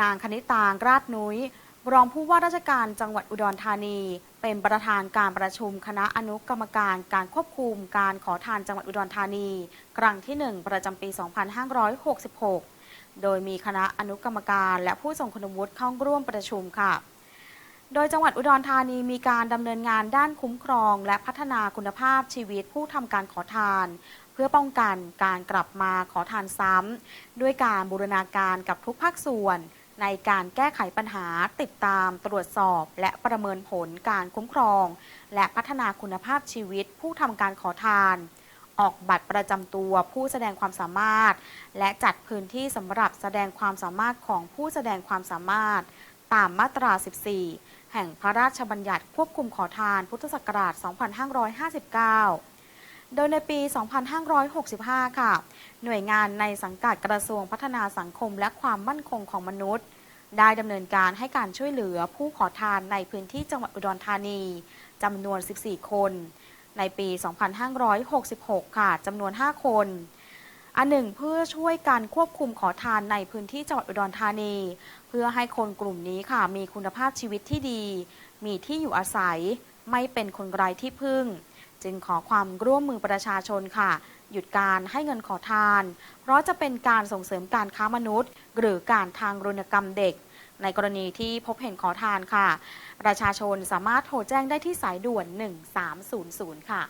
นางคณิตางราชนุ้ย รองผู้ว่าราชการจังหวัดอุดรธานี เป็นประธานการประชุมคณะอนุกรรมการการควบคุมการขอทานจังหวัดอุดรธานี ครั้งที่ 1 ประจำปี 2566 โดยมีคณะอนุกรรมการและผู้ทรงคุณวุฒิเข้าร่วมประชุมค่ะ โดยจังหวัดอุดรธานีมีการดำเนินงานด้านคุ้มครอง และพัฒนาคุณภาพชีวิตผู้ทำการขอทานเพื่อป้องกันการกลับมาขอทานซ้ำด้วยการบูรณาการกับทุกภาคส่วน ในการแก้ไขปัญหาติดตามตรวจสอบ และประเมินผลการคุ้มครอง และพัฒนาคุณภาพชีวิตผู้ทำการขอทาน ออกบัตรประจำตัวผู้แสดงความสามารถ และจัดพื้นที่สำหรับแสดงความสามารถของผู้แสดงความสามารถ ตามมาตรา 14 แห่งพระราชบัญญัติควบคุมขอทานพุทธศักราช 2559 โดยในปี 2565 ค่ะ หน่วยงานในสังกัดกระทรวงพัฒนาสังคมและความมั่นคงของมนุษย์ ได้ดำเนินการให้การช่วยเหลือผู้ขอทานในพื้นที่จังหวัดอุดรธานีจำนวน 14 คน ในปี 2566 ค่ะจำนวน 5 คน อันหนึ่งเพื่อช่วยการควบคุมขอทานในพื้นที่จังหวัดอุดรธานี เพื่อให้คนกลุ่มนี้ค่ะมีคุณภาพชีวิตที่ดี มีที่อยู่อาศัย ไม่เป็นคนไร้ที่พึ่ง จึงขอความร่วมมือประชาชนค่ะ หยุดการให้เงินขอทาน เพราะจะเป็นการส่งเสริมการค้ามนุษย์ หรือการทางรุณกรรมเด็ก ในกรณีที่พบเห็นขอทานค่ะ ประชาชนสามารถโทรแจ้งได้ที่สายด่วน 1300 ค่ะ